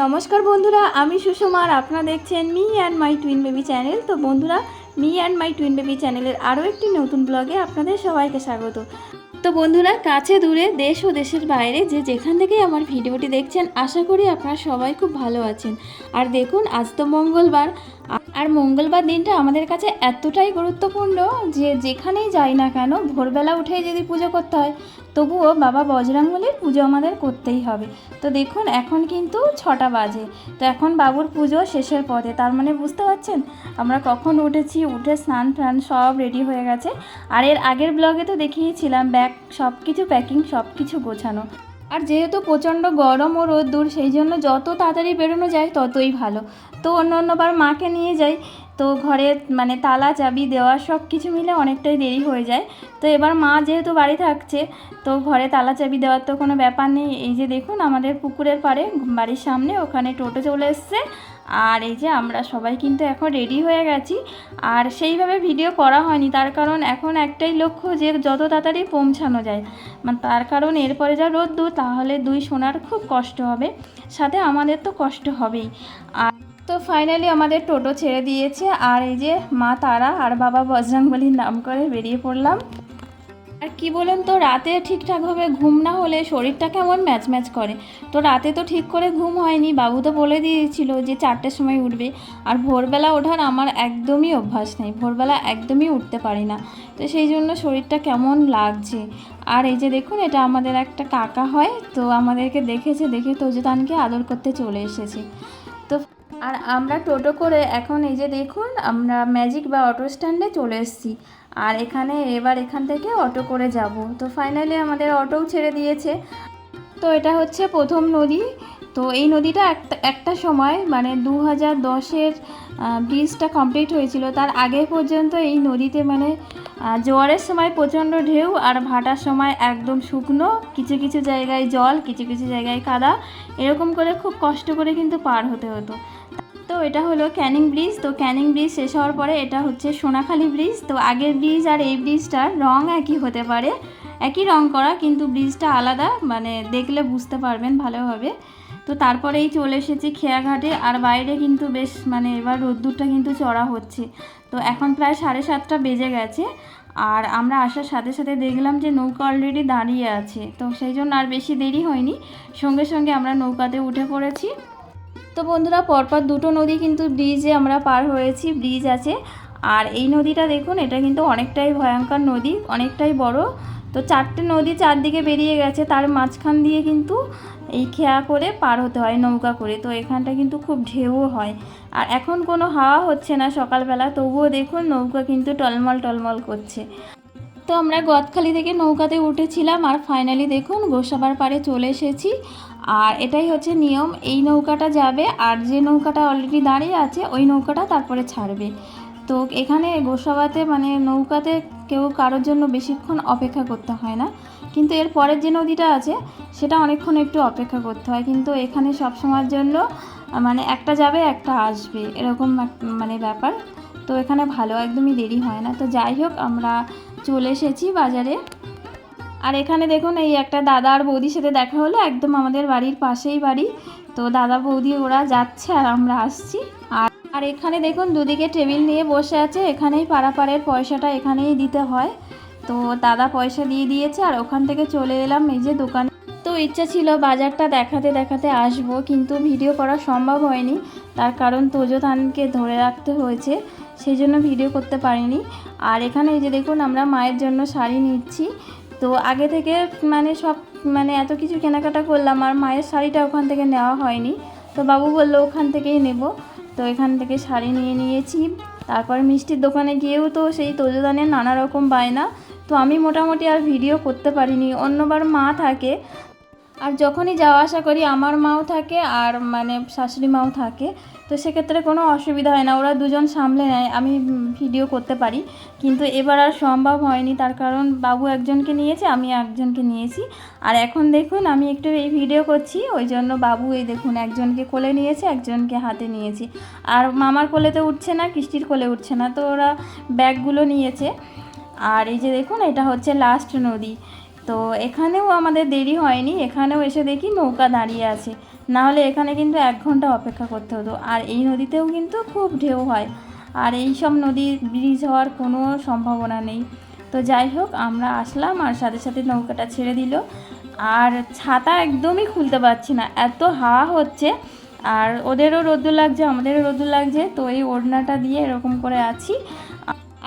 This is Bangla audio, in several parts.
নমস্কার বন্ধুরা, আমি সুষমা আর আপনারা দেখছেন me and my twin baby channel. তো বন্ধুরা, me and my twin baby চ্যানেলের আরও একটি নতুন ব্লগে আপনাদের সবাইকে স্বাগত। তো বন্ধুরা, কাছে দূরে দেশ ও দেশের বাইরে যে যেখান থেকেই আমার ভিডিওটি দেখছেন, আশা করি আপনারা সবাই খুব ভালো আছেন। আর দেখুন, আজ তো মঙ্গলবার, আর মঙ্গলবার দিনটা আমাদের কাছে এতটাই গুরুত্বপূর্ণ যে যেখানেই যাই না কেন, ভোরবেলা উঠেই যদি পুজো করতে হয় তবুও বাবা বজরাঙ্গলির পুজো আমাদের করতেই হবে। তো দেখুন, এখন কিন্তু ছটা বাজে। তো এখন বাবুর পুজো শেষের পথে। তার মানে বুঝতে পারছেন? আমরা কখন উঠেছি, উঠে স্নান টান সব রেডি হয়ে গেছে। আর এর আগের ব্লগে তো দেখিয়েছিলাম ব্যাগ সব কিছু প্যাকিং সব কিছু গোছানো। আর যেহেতু প্রচণ্ড গরম ও রোদ্দুর, সেই জন্য যত তাড়াতাড়ি বেরোনো যায় ততই ভালো। তো অন্য অন্যবার মাকে নিয়ে যাই। তো ঘরে মানে তালা, চাবি দেওয়া সব কিছু মিলে অনেকটাই দেরি হয়ে যায়। তো এবার মা যেহেতু বাড়ি থাকছে, তো ঘরে তালা, চাবি দেওয়ার তো কোনো ব্যাপার নেই। এই যে দেখুন, আমাদের পুকুরের পাড়ে, বাড়ির সামনে ওখানে টোটো চলে এসছে। আর এই যে আমরা সবাই কিন্তু এখন রেডি হয়ে গেছি। আর সেইভাবে ভিডিও করা হয়নি, তার কারণ এখন একটাই লক্ষ্য যে যত তাড়াতাড়ি পৌঁছানো যায়। মানে তার কারণ এরপরে যা রোদ্দুর তাহলে দুই সোনার খুব কষ্ট হবে। সাথে আমাদের তো কষ্ট হবেই। আর তো ফাইনালি আমাদের টোটো ছেড়ে দিয়েছে। আর এই যে মা তারা আর বাবা বজরংবলির নাম করে বেরিয়ে পড়লাম। আর কি বলেন তো, রাতে ঠিকঠাকভাবে ঘুম না হলে শরীরটা কেমন ম্যাচ ম্যাচ করে? তো রাতে তো ঠিক করে ঘুম হয়নি। বাবু তো বলে দিয়েছিল যে চারটের সময় উঠবে। আর ভোরবেলা ওঠার আমার একদমই অভ্যাস নেই। ভোরবেলা একদমই উঠতে পারি না। তো সেই জন্য শরীরটা কেমন লাগছে? আর এই যে দেখুন, এটা আমাদের একটা কাকা হয়, তো আমাদেরকে দেখেছে, দেখে তোজতানকে আদর করতে চলে এসেছে। আর আমরা টোটো করে এখন এই যে দেখুন, আমরা ম্যাজিক বা অটো স্ট্যান্ডে চলে এসেছি। আর এখানে এবার এখান থেকে অটো করে যাব। তো ফাইনালি আমাদের অটোও ছেড়ে দিয়েছে। তো এটা হচ্ছে প্রথম নদী। তো এই নদীটা একটা একটা সময় মানে দু হাজার দশের ব্রিজটা কমপ্লিট হয়েছিল। তার আগে পর্যন্ত এই নদীতে মানে জোয়ারের সময় প্রচণ্ড ঢেউ আর ভাটার সময় একদম শুকনো, কিছু কিছু জায়গায় জল, কিছু কিছু জায়গায় কাদা। এরকম করে খুব কষ্ট করে কিন্তু পার হতে হতো। তো এটা হলো ক্যানিং ব্রিজ। তো ক্যানিং ব্রিজ শেষ হওয়ার পরে এটা হচ্ছে সোনাখালি ব্রিজ। তো আগের ব্রিজ আর এই ব্রিজটার রং একই হতে পারে। একই রং করা, কিন্তু ব্রিজটা আলাদা। মানে দেখলে বুঝতে পারবেন ভালোভাবে। তো তারপরেই চলে এসেছি খেয়াঘাটে। আর বাইরে কিন্তু বেশ মানে এবার রোদ্দুরটা কিন্তু চড়া হচ্ছে। তো এখন প্রায় সাড়ে সাতটা বেজে গেছে। আর আমরা আসার সাথে সাথে দেখলাম যে নৌকা অলরেডি দাঁড়িয়ে আছে। তো সেই জন্য আর বেশি দেরি হয়নি। সঙ্গে সঙ্গে আমরা নৌকাতে উঠে পড়েছি। তো বন্ধুরা, পরপর দুটো নদী কিন্তু ব্রিজে আমরা পার হয়েছি ব্রিজ আছে। আর এই নদীটা দেখুন, এটা কিন্তু অনেকটাই ভয়ঙ্কর নদী, অনেকটাই বড়। তো চারটে নদী চারদিকে বেরিয়ে গেছে, তার মাঝখান দিয়ে কিন্তু এই খেয়া করে পার হতে হয়, নৌকা করে। তো এখানটা কিন্তু খুব ঢেউও হয়। আর এখন কোনো হাওয়া হচ্ছে না সকালবেলা, তবুও দেখুন নৌকা কিন্তু টলমল টলমল করছে। তো আমরা গদখালি থেকে নৌকাতে উঠেছিলাম আর ফাইনালি দেখুন গোসাবার পাড়ে চলে এসেছি। আর এটাই হচ্ছে নিয়ম, এই নৌকাটা যাবে আর যে নৌকাটা অলরেডি দাঁড়িয়ে আছে, ওই নৌকাটা তারপরে ছাড়বে। তো এখানে গোসাবাতে মানে নৌকাতে কেউ কারোর জন্য বেশিক্ষণ অপেক্ষা করতে হয় না। কিন্তু এর পরের যে নদীটা আছে সেটা অনেকক্ষণ একটু অপেক্ষা করতে হয়, কিন্তু এখানে সব সময়ের জন্য মানে একটা যাবে, একটা আসবে, এরকম মানে ব্যাপার। তো এখানে ভালো, একদমই দেরি হয় না। তো যাই হোক, আমরা চলে এসেছি বাজারে। আর এখানে দেখুন, এই একটা দাদা আর বৌদির সাথে দেখা হলো, একদম আমাদের বাড়ির পাশেই বাড়ি। তো দাদা, বৌদি, ওরা যাচ্ছে আর আমরা আসছি। আর আর এখানে দেখুন, দুদিকে টেবিল নিয়ে বসে আছে। এখানেই পাড়াপাড়ের পয়সাটা এখানেই দিতে হয়। তো দাদা পয়সা দিয়ে দিয়েছে, আর ওখান থেকে চলে এলাম এই যে দোকানে। তো ইচ্ছা ছিল বাজারটা দেখাতে দেখাতে আসব, কিন্তু ভিডিও করা সম্ভব হয়নি। তার কারণ তোজো তোজোতানকে ধরে রাখতে হয়েছে, সেই জন্য ভিডিও করতে পারিনি। আর এখানে এই যে দেখুন, আমরা মায়ের জন্য শাড়ি নিচ্ছি। তো আগে থেকে মানে সব মানে এত কিছু কেনাকাটা করলাম, আর মায়ের শাড়িটা ওখান থেকে নেওয়া হয়নি। তো বাবু বলল ওখান থেকেই নেব। তো এখান থেকে শাড়ি নিয়ে নিয়েছি। তারপর মিষ্টির দোকানে গিয়েও তো সেই তোজোদানের নানা রকম বায়না। তো আমি মোটামুটি আর ভিডিও করতে পারিনি। অন্যবার মা থাকে আর যখনই যাওয়া আসা করি, আমার মাও থাকে আর মানে শাশুড়ি মাও থাকে, তো সেক্ষেত্রে কোনো অসুবিধা হয় না। ওরা দুজন সামলে নেয়, আমি ভিডিও করতে পারি। কিন্তু এবার আর সম্ভব হয়নি, তার কারণ বাবু একজনকে নিয়েছে, আমি একজনকে নিয়েছি। আর এখন দেখুন, আমি একটু এই ভিডিও করছি, ওই জন্য বাবু এই দেখুন, একজনকে কোলে নিয়েছে, একজনকে হাতে নিয়েছি। আর মামার কোলে তো উঠছে না, কিস্তির কোলে উঠছে না, তো ওরা ব্যাগগুলো নিয়েছে। আর এই যে দেখুন, এটা হচ্ছে লাস্ট নদী। তো এখানেও আমাদের দেরি হয়নি, এখানেও এসে দেখি নৌকা দাঁড়িয়ে আছে। না হলে এখানে কিন্তু এক ঘণ্টা অপেক্ষা করতে হতো। আর এই নদীতেও কিন্তু খুব ঢেউ হয়। আর এই সব নদীর ব্রিজ হওয়ার কোনো সম্ভাবনা নেই। তো যাই হোক, আমরা আসলাম আর সাথে সাথে নৌকাটা ছেড়ে দিল। আর ছাতা একদমই খুলতে পারছি না। এত হাওয়া হচ্ছে। আর ওদেরও রোদ্দুর লাগছে, আমাদেরও রোদ্দুর লাগছে। তো এই ওড়নাটা দিয়ে এরকম করে আছি।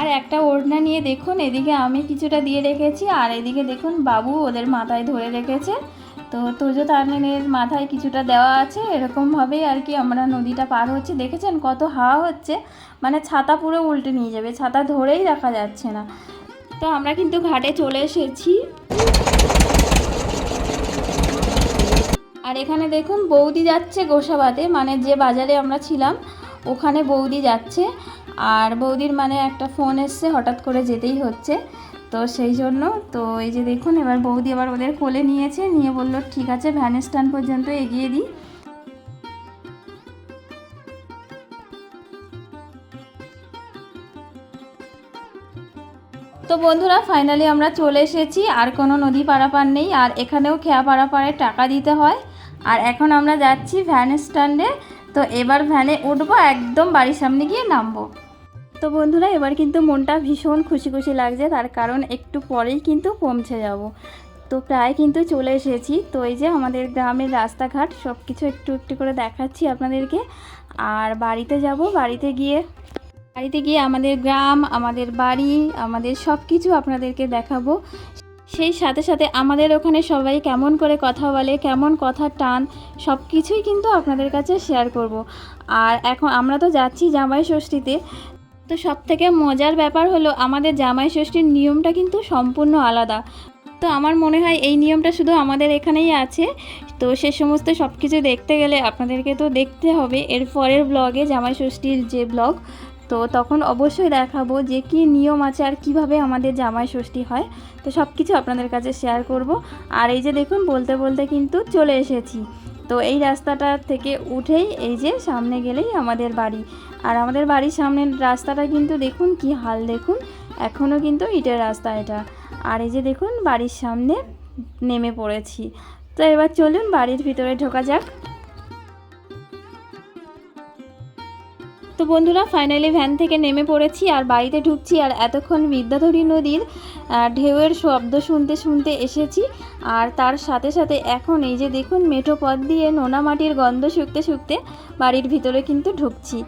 আর একটা ওড়না নিয়ে দেখুন, এদিকে আমি কিছুটা দিয়ে রেখেছি, আর এদিকে দেখুন বাবু ওদের মাথায় ধরে রেখেছে। তো তোজো তারনের মাথায় কিছুটা দেওয়া আছে এরকমভাবেই আর কি আমরা নদীটা পার হচ্ছে। দেখেছেন কত হাওয়া হচ্ছে? মানে ছাতা পুরো উল্টে নিয়ে যাবে, ছাতা ধরেই রাখা যাচ্ছে না। তো আমরা কিন্তু ঘাটে চলে এসেছি। আর এখানে দেখুন বৌদি যাচ্ছে গোসাবাতে মানে যে বাজারে আমরা ছিলাম, ওখানে বৌদি যাচ্ছে। আর বৌদির মানে একটা ফোন এসছে, হঠাৎ করে যেতেই হচ্ছে। তো সেই জন্য, তো এই যে দেখুন, এবার বৌদি আবার ওদের কোলে নিয়েছে, নিয়ে বলল, ঠিক আছে ভ্যান স্ট্যান্ড পর্যন্ত এগিয়ে দিই। তো বন্ধুরা ফাইনালি আমরা চলে এসেছি, আর কোনো নদী পারাপার নেই, আর এখানেও খেয়া পারাপারে টাকা দিতে হয়। আর এখন আমরা যাচ্ছি ভ্যান স্ট্যান্ডে তো এবার ভ্যানে উঠবো, একদম বাড়ির সামনে গিয়ে নামবো। তো বন্ধুরা, এবার কিন্তু মনটা ভীষণ খুশি খুশি লাগছে, তার কারণ একটু পরেই কিন্তু পৌঁছে যাব। তো প্রায় কিন্তু চলে এসেছি। তো এই যে আমাদের গ্রামের রাস্তাঘাট সব কিছু একটু একটু করে দেখাচ্ছি আপনাদেরকে। আর বাড়িতে যাব, বাড়িতে গিয়ে বাড়িতে গিয়ে আমাদের গ্রাম, আমাদের বাড়ি, আমাদের সব কিছু আপনাদেরকে দেখাবো। সেই সাথে সাথে আমাদের ওখানে সবাই কেমন করে কথা বলে, কেমন কথা টান সব কিছুই কিন্তু আপনাদের কাছে শেয়ার করব। আর এখন আমরা তো যাচ্ছি জামাই ষষ্ঠীতে তো সব থেকে মজার ব্যাপার হলো আমাদের জামাই ষষ্ঠীর নিয়মটা কিন্তু সম্পূর্ণ আলাদা। তো আমার মনে হয় এই নিয়মটা শুধু আমাদের এখানেই আছে। তো সে সমস্ত সব কিছু দেখতে গেলে আপনাদেরকে তো দেখতে হবে। এর পরের ব্লগে জামাই ষষ্ঠীর যে ব্লগ তো তখন অবশ্যই দেখাবো যে কি নিয়ম আছে আর কীভাবে আমাদের জামাই ষষ্ঠী হয়। তো সব কিছু আপনাদের কাছে শেয়ার করব। আর এই যে দেখুন, বলতে বলতে কিন্তু চলে এসেছি। তো এই রাস্তাটা থেকে উঠেই এই যে সামনে গেলেই আমাদের বাড়ি। আর আমাদের বাড়ির সামনের রাস্তাটা কিন্তু দেখুন কি হাল দেখুন এখনও কিন্তু ইটের রাস্তা এটা। আর এই যে দেখুন বাড়ির সামনে নেমে পড়েছি। তো এবার চলুন বাড়ির ভিতরে ঢোকা যাক। তো বন্ধুরা ফাইনালি ভ্যান থেকে নেমে পড়েছি আর বাড়িতে ঢুকছি আর এতক্ষণ বিদ্যাধরী নদীর ঢেউয়ের শব্দ শুনতে শুনতে এসেছি। আর তার সাথে সাথে এখন এই যে দেখুন, মেঠো পথ দিয়ে নোনা মাটির গন্ধ শুকতে শুকতে বাড়ির ভিতরে কিন্তু ঢুকছি।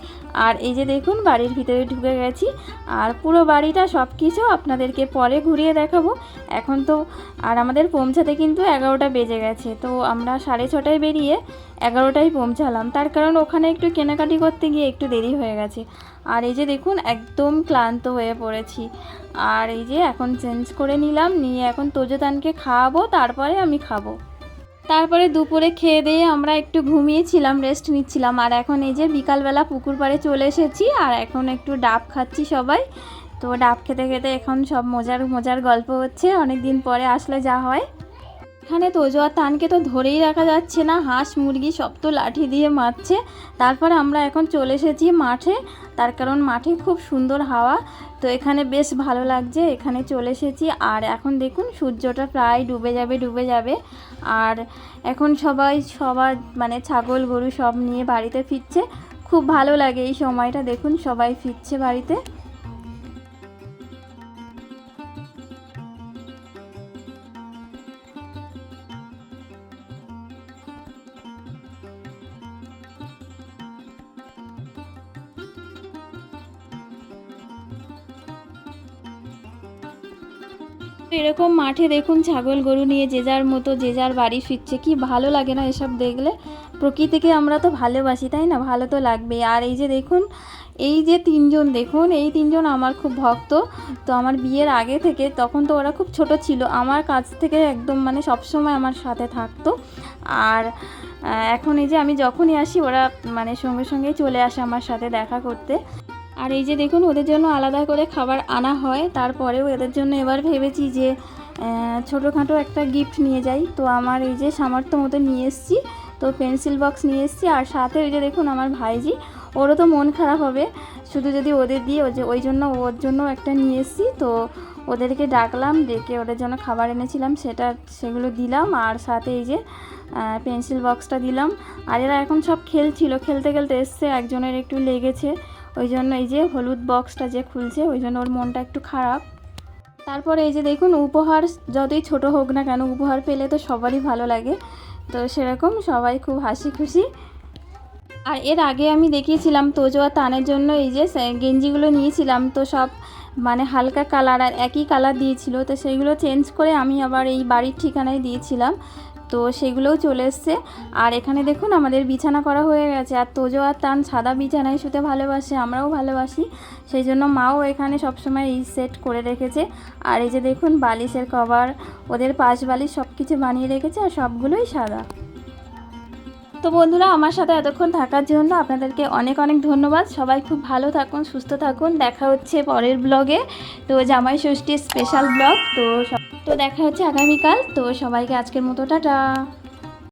আর এই যে দেখুন, বাড়ির ভিতরে ঢুকে গেছি। আর পুরো বাড়িটা সব কিছু আপনাদেরকে পরে ঘুরিয়ে দেখাবো। এখন তো, আর আমাদের পৌঁছাতে কিন্তু এগারোটা বেজে গেছে। তো আমরা সাড়ে ছটায় বেরিয়ে এগারোটায় পৌঁছালাম। তার কারণ ওখানে একটু কেনাকাটি করতে গিয়ে একটু দেরি হয়ে গেছে। আর এই যে দেখুন, একদম ক্লান্ত হয়ে পড়েছি। আর এই যে এখন চেঞ্জ করে নিলাম, নিয়ে এখন তোজোতানকে খাওয়াবো, তারপরে আমি খাব। তারপরে দুপুরে খেয়ে দিয়ে আমরা একটু ঘুমিয়েছিলাম রেস্ট নিচ্ছিলাম। আর এখন এই যে বিকালবেলা পুকুর পাড়ে চলে এসেছি, আর এখন একটু ডাব খাচ্ছি সবাই। তো ডাব খেতে খেতে এখন সব মজার মজার গল্প হচ্ছে। অনেক দিন পরে আসলে যা হয়। এখানে তোজো আর তানকে তো ধরেই রাখা যাচ্ছে না। হাঁস, মুরগি সব তো লাঠি দিয়ে মারছে। তারপর আমরা এখন চলে এসেছি মাঠে। তার কারণ মাঠে খুব সুন্দর হাওয়া। তো এখানে বেশ ভালো লাগছে। এখানে চলে এসেছি। আর এখন দেখুন, সূর্যটা প্রায় ডুবে যাবে ডুবে যাবে। আর এখন সবাই, সবার মানে ছাগল, গরু সব নিয়ে বাড়িতে ফিরছে। খুব ভালো লাগে এই সময়টা। দেখুন, সবাই ফিরছে বাড়িতে। এরকম মাঠে দেখুন ছাগল গরু নিয়ে যে যার মতো, যে যার বাড়ি ফিরছে, কি ভালো লাগে না এসব দেখলে? প্রকৃতিকে আমরা তো ভালোবাসি, তাই না? ভালো তো লাগবে আর এই যে দেখুন, এই যে তিনজন, দেখুন, এই তিনজন আমার খুব ভক্ত। তো আমার বিয়ের আগে থেকে তখন তো ওরা খুব ছোট ছিল। আমার কাছ থেকে একদম মানে সবসময় আমার সাথে থাকতো। আর এখন এই যে আমি যখনই আসি, ওরা মানে সঙ্গে সঙ্গেই চলে আসে আমার সাথে দেখা করতে। আর এই যে দেখুন, ওদের জন্য আলাদা করে খাবার আনা হয়। তারপরেও এদের জন্য এবার ভেবেছি যে ছোটোখাটো একটা গিফট নিয়ে যাই। তো আমার এই যে সামর্থ্য মতো নিয়ে এসেছি। তো পেন্সিল বক্স নিয়ে এসেছি। আর সাথে ওই যে দেখুন, আমার ভাইজি। ওরও তো মন খারাপ হবে। শুধু যদি ওদের দিয়ে ওই যে, ওই জন্য, ওর জন্য একটা নিয়ে এসেছি। তো ওদেরকে ডাকলাম, ডেকে ওদের জন্য খাবার এনেছিলাম। সেটা, সেগুলো দিলাম। আর সাথে এই যে পেন্সিল বক্সটা দিলাম। আর এরা এখন সব খেলছিল। খেলতে খেলতে এসছে। একজনের একটু লেগেছে। ওই জন্য এই যে হলুদ বক্সটা যে খুলছে, ওই জন্য ওর মনটা একটু খারাপ। তারপরে এই যে দেখুন, উপহার যতই ছোট হোক না কেন, উপহার পেলে তো সবারই ভালো লাগে। তো সেরকম সবাই খুব হাসি খুশি। আর এর আগে আমি দেখিয়েছিলাম তোজো আর তানের জন্য এই যে গেঞ্জিগুলো নিয়েছিলাম, তো সব মানে হালকা কালার আর একই কালার দিয়েছিল, তো সেইগুলো চেঞ্জ করে আমি আবার এই বাড়ির ঠিকানায় দিয়েছিলাম। তো সেগুলোও চলে এসছে। আর এখানে দেখুন, আমাদের বিছানা করা হয়ে গেছে। আর তোজো আর তান সাদা বিছানায় শুতে ভালোবাসে, আমরাও ভালোবাসি। সেই জন্য মাও এখানে সবসময় এই সেট করে রেখেছে। আর এই যে দেখুন, বালিশের কভার, ওদের পাশ বালিশ সব কিছু বানিয়ে রেখেছে, আর সবগুলোই সাদা। তো বন্ধুরা, আমার সাথে এতক্ষণ থাকার জন্য আপনাদেরকে অনেক অনেক ধন্যবাদ। সবাই খুব ভালো থাকুন, সুস্থ থাকুন। দেখা হচ্ছে পরের ব্লগে। তো জামাই ষষ্ঠীর স্পেশাল ব্লগ তো তো দেখা হচ্ছে আগামীকাল। তো সবাইকে আজকের মতো টাটা।